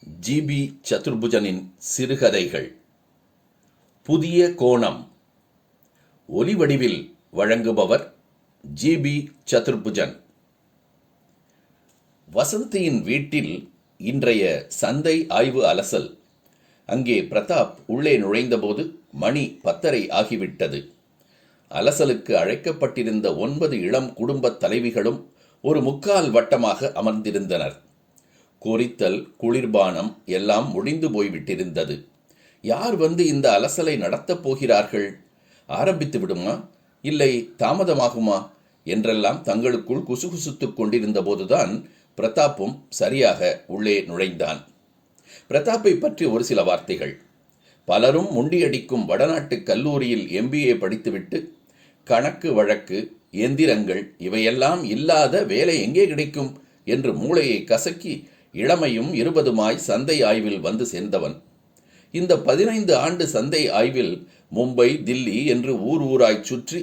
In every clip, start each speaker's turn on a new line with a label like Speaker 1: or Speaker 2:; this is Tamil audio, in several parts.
Speaker 1: ஜிபி சதுர்புஜனின் சிறுகதைகள். புதிய கோணம். ஒலிவடிவில் வழங்குபவர் ஜிபி சதுர்புஜன். வசந்தியின் வீட்டில் இன்றைய சந்தை ஆய்வு அலசல் அங்கே பிரதாப் உள்ளே நுழைந்தபோது மணி பத்தரை ஆகிவிட்டது. அலசலுக்கு அழைக்கப்பட்டிருந்த ஒன்பது இளம் குடும்பத் தலைவிகளும் ஒரு முக்கால் வட்டமாக அமர்ந்திருந்தனர். கொறித்தல் குளிர்பானம் எல்லாம் முடிந்து போய்விட்டிருந்தது. யார் வந்து இந்த அலசலை நடத்தப் போகிறார்கள்? ஆரம்பித்து விடுமா? இல்லை தாமதமாகுமா? என்றெல்லாம் தங்களுக்குள் குசுகுசுத்துக் கொண்டிருந்த போதுதான் பிரதாப்பும் சரியாக உள்ளே நுழைந்தான். பிரதாப்பை பற்றி ஒரு சில வார்த்தைகள். பலரும் முண்டியடிக்கும் வடநாட்டு கல்லூரியில் எம்பிஏ படித்துவிட்டு கணக்கு வழக்கு எந்திரங்கள் இவையெல்லாம் இல்லாத வேலை எங்கே கிடைக்கும்? என்று மூளையை கசக்கி இளமையும் இருபதுமாய் சந்தை ஆய்வில் வந்து சேர்ந்தவன். இந்த பதினைந்து ஆண்டு சந்தை ஆய்வில் மும்பை தில்லி என்று ஊர் ஊராய் சுற்றி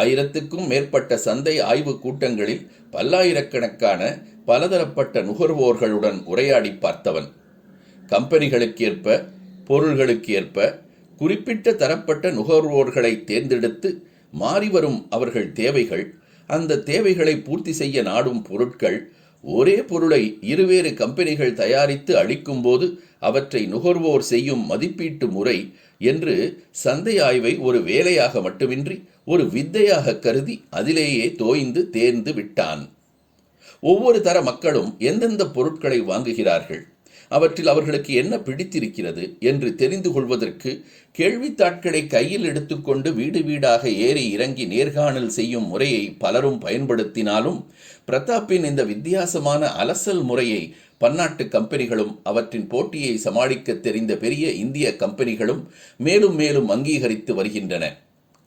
Speaker 1: ஆயிரத்துக்கும் மேற்பட்ட சந்தை ஆய்வு கூட்டங்களில் பல்லாயிரக்கணக்கான பலதரப்பட்ட நுகர்வோர்களுடன் உரையாடி பார்த்தவன். கம்பெனிகளுக்கேற்ப பொருள்களுக்கேற்ப குறிப்பிட்ட தரப்பட்ட நுகர்வோர்களை தேர்ந்தெடுத்து மாறிவரும் அவர்கள் தேவைகள் அந்த தேவைகளை பூர்த்தி செய்ய நாடும் பொருட்கள் ஒரே பொருளை இருவேறு கம்பெனிகள் தயாரித்து அளிக்கும்போது அவற்றை நுகர்வோர் செய்யும் மதிப்பீட்டு முறை என்று சந்தை ஆய்வை ஒரு வேலையாக மட்டுமின்றி ஒரு வித்தையாக கருதி அதிலேயே தோய்ந்து தேர்ந்து விட்டான். ஒவ்வொரு தர மக்களும் எந்தெந்த பொருட்களை வாங்குகிறார்கள்? அவற்றில் அவர்களுக்கு என்ன பிடித்திருக்கிறது என்று தெரிந்து கொள்வதற்கு கேள்வித்தாட்களை கையில் எடுத்துக்கொண்டு வீடு வீடாக ஏறி இறங்கி நேர்காணல் செய்யும் முறையை பலரும் பயன்படுத்தினாலும் பிரதாப்பின் இந்த வித்தியாசமான அலசல் முறையை பன்னாட்டு கம்பெனிகளும் அவற்றின் போட்டியை சமாளிக்க தெரிந்த பெரிய இந்திய கம்பெனிகளும் மேலும் மேலும் அங்கீகரித்து வருகின்றன.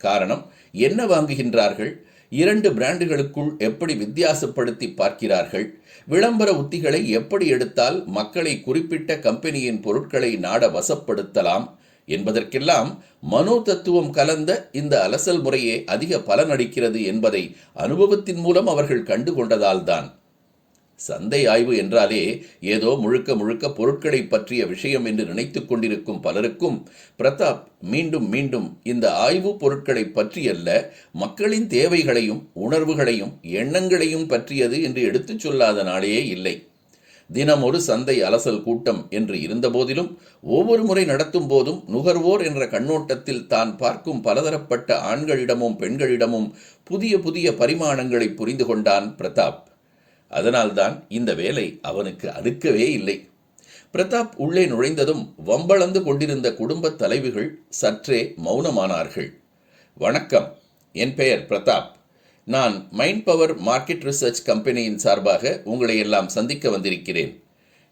Speaker 1: காரணம் என்ன வாங்குகின்றார்கள்? இரண்டு பிராண்டுகளுக்குள் எப்படி வித்தியாசப்படுத்தி பார்க்கிறார்கள்? விளம்பர உத்திகளை எப்படி எடுத்தால் மக்களை குறிப்பிட்ட கம்பெனியின் பொருட்களை நாட வசப்படுத்தலாம் என்பதற்கெல்லாம் மனோ தத்துவம் கலந்த இந்த அலசல் முறையே அதிக பலனளிக்கிறது என்பதை அனுபவத்தின் மூலம் அவர்கள் கண்டுகொண்டதால்தான். சந்தை ஆய்வு என்றாலே ஏதோ முழுக்க முழுக்க பொருட்களை பற்றிய விஷயம் என்று நினைத்துக் கொண்டிருக்கும் பலருக்கும் பிரதாப் மீண்டும் மீண்டும் இந்த ஆய்வு பொருட்களை பற்றியல்ல மக்களின் தேவைகளையும் உணர்வுகளையும் எண்ணங்களையும் பற்றியது என்று எடுத்துச் சொல்லாத நாளே இல்லை. தினம் ஒரு சந்தை அலசல் கூட்டம் என்று இருந்தபோதிலும் ஒவ்வொரு முறை நடத்தும் போதும் நுகர்வோர் என்ற கண்ணோட்டத்தில் தான் பார்க்கும் பலதரப்பட்ட ஆண்களிடமும் பெண்களிடமும் புதிய புதிய பரிமாணங்களை புரிந்து கொண்டான் பிரதாப். அதனால்தான் இந்த வேலை அவனுக்கு அடுக்கவே இல்லை. பிரதாப் உள்ளே நுழைந்ததும் வம்பளந்து கொண்டிருந்த குடும்பத் தலைவிகள் சற்றே மௌனமானார்கள். வணக்கம் என் பெயர் பிரதாப். நான் மைண்ட் பவர் மார்க்கெட் ரிசர்ச் கம்பெனியின் சார்பாக உங்களை எல்லாம் சந்திக்க வந்திருக்கிறேன்.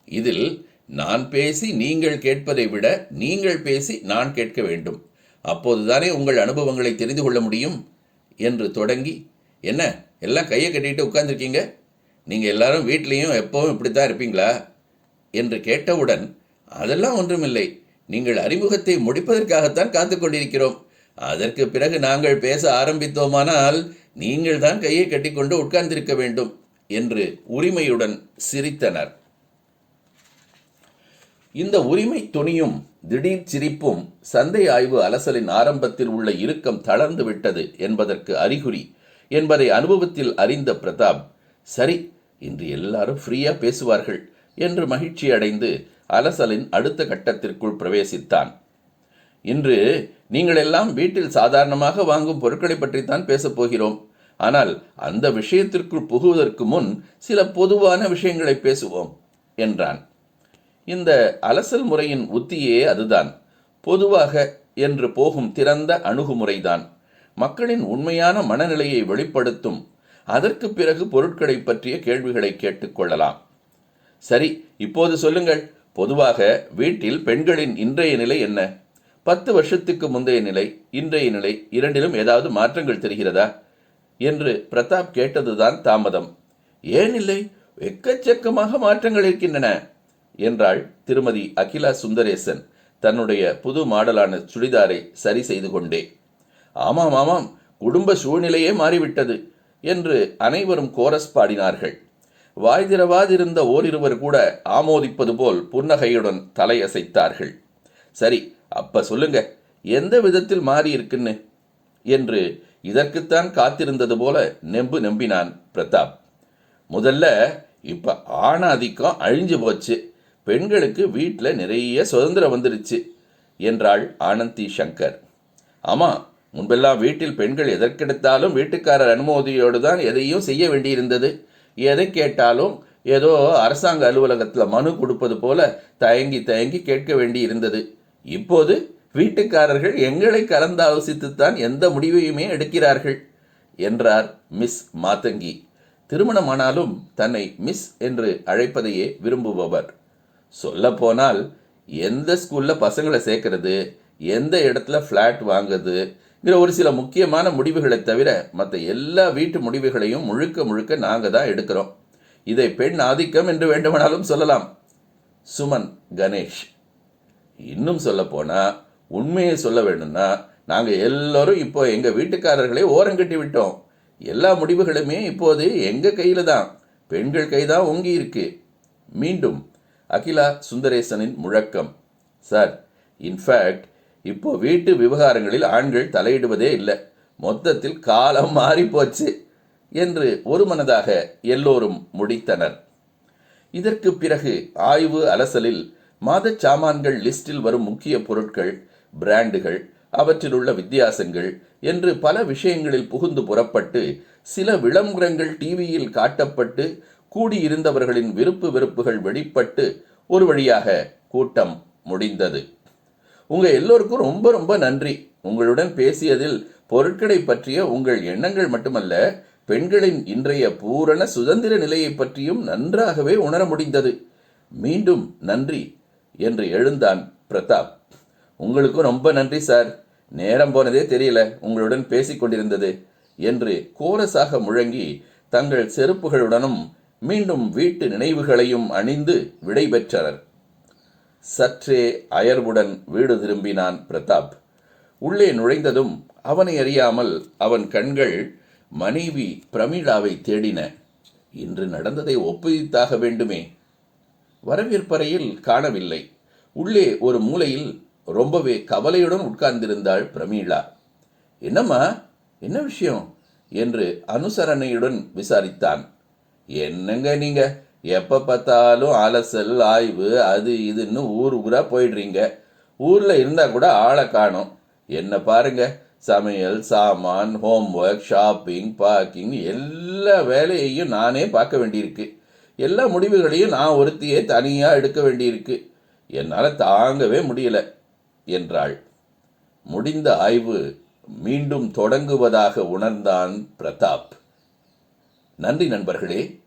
Speaker 1: இதில் நான் பேசி நீங்கள் கேட்பதை விட நீங்கள் பேசி நான் கேட்க வேண்டும். அப்போதுதானே உங்கள் அனுபவங்களை தெரிந்து கொள்ள முடியும்? என்று தொடங்கி என்ன எல்லாம் கையை கட்டிட்டு உட்கார்ந்துருக்கீங்க? நீங்கள் எல்லாரும் வீட்லேயும் எப்போவும் இப்படித்தான் இருப்பீங்களா? என்று கேட்டவுடன் அதெல்லாம் ஒன்றுமில்லை. நீங்கள் அறிமுகத்தை முடிப்பதற்காகத்தான் காத்து கொண்டிருக்கிறோம். அதற்கு பிறகு நாங்கள் பேச ஆரம்பித்தோமானால் நீங்கள் தான் கையை கட்டிக்கொண்டு உட்கார்ந்திருக்க வேண்டும் என்று உரிமையுடன் சிரித்தனர். இந்த உரிமை துணியும் திடீர் சிரிப்பும் சந்தை ஆய்வு அலசலின் ஆரம்பத்தில் உள்ள இறுக்கம் தளர்ந்து விட்டது என்பதற்கு அறிகுறி என்பதை அனுபவத்தில் அறிந்த பிரதாப் சரி இன்று எல்லாரும் ஃப்ரீயா பேசுவார்கள் என்று மகிழ்ச்சி அடைந்து அலசலின் அடுத்த கட்டத்திற்குள் பிரவேசித்தான். இன்று நீங்கள் எல்லாம் வீட்டில் சாதாரணமாக வாங்கும் பொருட்களை பற்றித்தான் பேசப் போகிறோம். ஆனால் அந்த விஷயத்திற்குள் புகுவதற்கு முன் சில பொதுவான விஷயங்களை பேசுவோம் என்றான். இந்த அலசல் முறையின் உத்தியே அதுதான். பொதுவாக என்று போகும் திறந்த அணுகுமுறைதான். மக்களின் உண்மையான மனநிலையை வெளிப்படுத்தும் அதற்கு பிறகு பொருட்களை பற்றிய கேள்விகளை கேட்டுக்கொள்ளலாம் சரி இப்போது சொல்லுங்கள். பொதுவாக வீட்டில் பெண்களின் இன்றைய நிலை என்ன? பத்து வருஷத்துக்கு முந்தைய நிலை இன்றைய நிலை இரண்டிலும் ஏதாவது மாற்றங்கள் தெரிகிறதா? என்று பிரதாப் கேட்டதுதான் தாமதம். ஏன் இல்லை? எக்கச்சக்கமாக மாற்றங்கள் இருக்கின்றன என்றாள் திருமதி அகிலா சுந்தரேசன் தன்னுடைய புது மாடலான சுடிதாரை சரி செய்து கொண்டே. ஆமாம் ஆமாம். குடும்ப சூழ்நிலையே மாறிவிட்டது. என்று அனைவரும் கோரஸ் பாடினார்கள். வாய்திரவாதிருந்த ஓரிருவர் கூட ஆமோதிப்பது போல் புன்னகையுடன் தலையசைத்தார்கள். சரி அப்ப சொல்லுங்க எந்த விதத்தில் மாறி இருக்குன்னு என்று இதற்குத்தான் காத்திருந்தது போல நெம்பு நம்பினான் பிரதாப். முதல்ல இப்ப ஆணாதிக்கம் அழிஞ்சு போச்சு. பெண்களுக்கு வீட்டில் நிறைய சுதந்திரம் வந்துருச்சு என்றாள் ஆனந்தி சங்கர். ஆமாம் முன்பெல்லாம் வீட்டில் பெண்கள் எதற்கெடுத்தாலும் வீட்டுக்காரர் அனுமதியோடு தான் எதையும் செய்ய வேண்டியிருந்தது. எதை கேட்டாலும் ஏதோ அரசாங்க அலுவலகத்தில் மனு கொடுப்பது போல தயங்கி தயங்கி கேட்க வேண்டியிருந்தது. இப்போது வீட்டுக்காரர்கள் எங்களை கலந்தாலோசித்துத்தான் எந்த முடிவையுமே எடுக்கிறார்கள் என்றார் மிஸ் மாதங்கி திருமணமானாலும் தன்னை மிஸ் என்று அழைப்பதையே விரும்புபவர். சொல்லப்போனால் எந்த ஸ்கூலில் பசங்களை சேர்க்கறது எந்த இடத்துல ஃப்ளாட் இதில் ஒரு சில முக்கியமான முடிவுகளை தவிர மற்ற எல்லா வீட்டு முடிவுகளையும் முழுக்க முழுக்க நாங்கள் தான் எடுக்கிறோம். இதை பெண் ஆதிக்கம் என்று வேண்டுமானாலும் சொல்லலாம். சுமன் கணேஷ். இன்னும் சொல்ல உண்மையை சொல்ல வேணும்னா நாங்கள் எல்லோரும் இப்போ எங்கள் வீட்டுக்காரர்களை ஓரங்கட்டி விட்டோம். எல்லா முடிவுகளுமே இப்போது எங்கள் கையில் தான். பெண்கள் கைதான் ஓங்கி இருக்கு. மீண்டும் அகிலா சுந்தரேசனின் முழக்கம். சார் இன்ஃபேக்ட் இப்போ வீட்டு விவகாரங்களில் ஆண்கள் தலையிடுவதே இல்லை. மொத்தத்தில் காலம் மாறிப்போச்சு என்று என்று ஒருமனதாக எல்லோரும் முடித்தனர். இதற்கு பிறகு ஆய்வு அலசலில் மாதச் சாமான்கள் லிஸ்டில் வரும் முக்கிய பொருட்கள் பிராண்டுகள் அவற்றில் உள்ள வித்தியாசங்கள் என்று பல விஷயங்களில் புகுந்து புறப்பட்டு சில விளம்பரங்கள் டிவியில் காட்டப்பட்டு கூடியிருந்தவர்களின் விருப்பு வெறுப்புகள் வெளிப்பட்டு ஒரு வழியாக கூட்டம் முடிந்தது. உங்கள் எல்லோருக்கும் ரொம்ப ரொம்ப நன்றி. உங்களுடன் பேசியதில் பொருட்களை பற்றிய உங்கள் எண்ணங்கள் மட்டுமல்ல பெண்களின் இன்றைய பூரண சுதந்திர நிலையை பற்றியும் நன்றாகவே உணர முடிந்தது. மீண்டும் நன்றி என்று எழுந்தான் பிரதாப். உங்களுக்கும் ரொம்ப நன்றி சார். நேரம் போனதே தெரியல. உங்களுடன் பேசிக் கொண்டிருந்தது என்று கோரஸாக முழங்கி தங்கள் செருப்புகளுடனும் மீண்டும் வீட்டு நினைவுகளையும் அணிந்து விடைபெற்றனர். சற்றே அயர்வுடன் வீடு திரும்பினான் பிரதாப். உள்ளே நுழைந்ததும் அவனை அறியாமல் அவன் கண்கள் மனைவி பிரமிளாவை தேடின. இன்று நடந்ததை ஒப்புவித்தாக வேண்டுமே. வரவேற்பறையில் காணவில்லை. உள்ளே ஒரு மூலையில் ரொம்பவே கவலையுடன் உட்கார்ந்திருந்தாள் பிரமீளா. என்னம்மா என்ன விஷயம்? என்று அனுசரணையுடன் விசாரித்தான். என்னங்க நீங்க? எப்ப பார்த்தாலும் அலசல் ஆய்வு அது இதுன்னு ஊர் ஊரா போயிடுறீங்க. ஊர்ல இருந்தா கூட ஆளை காணோம். என்ன பாருங்க சமையல் சாமான் ஹோம்ஒர்க் ஷாப்பிங் பார்க்கிங் எல்லா வேலையையும் நானே பார்க்க வேண்டியிருக்கு. எல்லா முடிவுகளையும் நான் ஒருத்தியே தனியா எடுக்க வேண்டியிருக்கு. என்னால் தாங்கவே முடியல என்றாள். முடிந்த ஆய்வு மீண்டும் தொடங்குவதாக உணர்ந்தான் பிரதாப். நன்றி நண்பர்களே.